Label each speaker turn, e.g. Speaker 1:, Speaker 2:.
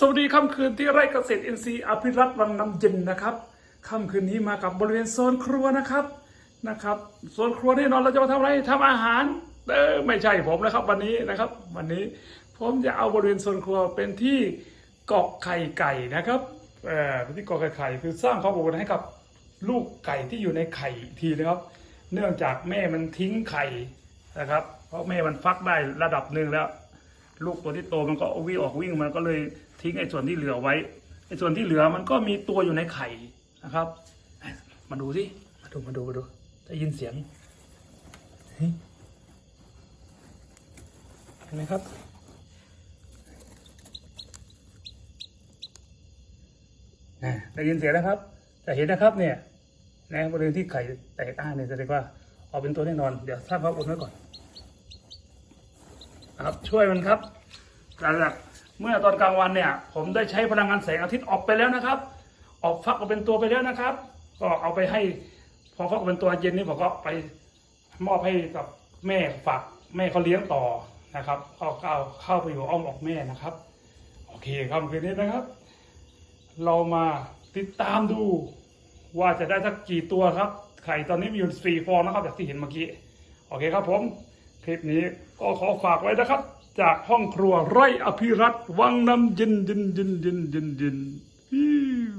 Speaker 1: สวัสดีค่ำคืนที่ไร่เกษตรอินทรีย์อภิรัตน์วังน้ำเย็นนะครับค่ำคืนนี้มากับบริเวณโซนครัวนะครับนะครับโซนครัวแน่นอนเราจะมาทำอะไรทำอาหารเออไม่ใช่ผมนะครับวันนี้นะครับ วันนี้ผมจะเอาบริเวณโซนครัวเป็นที่เกาะไข่ไก่นะครับเออเป็นที่เกาะไข่ไข่คือสร้างความอบอุ่นให้กับลูกไก่ที่อยู่ในไข่อีกทีนะครับ เนื่องจากแม่มันทิ้งไข่นะครับ เพราะแม่มันฟักได้ระดับหนึ่งแล้ว ลูกตัวที่โตมันก็วิ่งออกวิ่งมันก็เลยทิ้งไอ้ส่วนที่เหลือไว้ไอ้ส่วนที่เหลือมันก็มีตัวอยู่ในไข่นะครับ มาดูสิมาดูมาดูมาดูได้ยินเสียงเห็นไหมครับได้ยินเสียงนะครับแต่เห็นนะครับเนี่ยนะบริเวณที่ไข่แตกอ้าเนี่ยแสดงว่าเอาเป็นตัวแน่นอน เดี๋ยวสร้างควาอุ่นไว้ก่อน ครับช่วยมันครับหลังจากเมื่อตอนกลางวันเนี่ย ผมได้ใช้พลังงานแสงอาทิตย์ออกไปแล้วนะครับ ออกฟักออกเป็นตัวไปแล้วนะครับ ก็เอาไปให้พอฟักออกเป็นตัวเย็นนี่ผมก็ไปมอบให้กับแม่ฝากแม่เขาเลี้ยงต่อนะครับเอาเข้าเข้าไปอยู่อ้อมอกแม่นะครับ โอเคครับคืนนี้นะครับ เรามาติดตามดูว่าจะได้สักกี่ตัวครับ ไข่ตอนนี้มีอยู่สี่ฟองนะครับจากที่เห็นเมื่อกี้ โอเคครับผม ลิปนี้ก็ขอฝากไว้นะครับ จากห้องครัวไร่อภิรัตวังน้ำยินยินยินยินยินยินอิ๊ว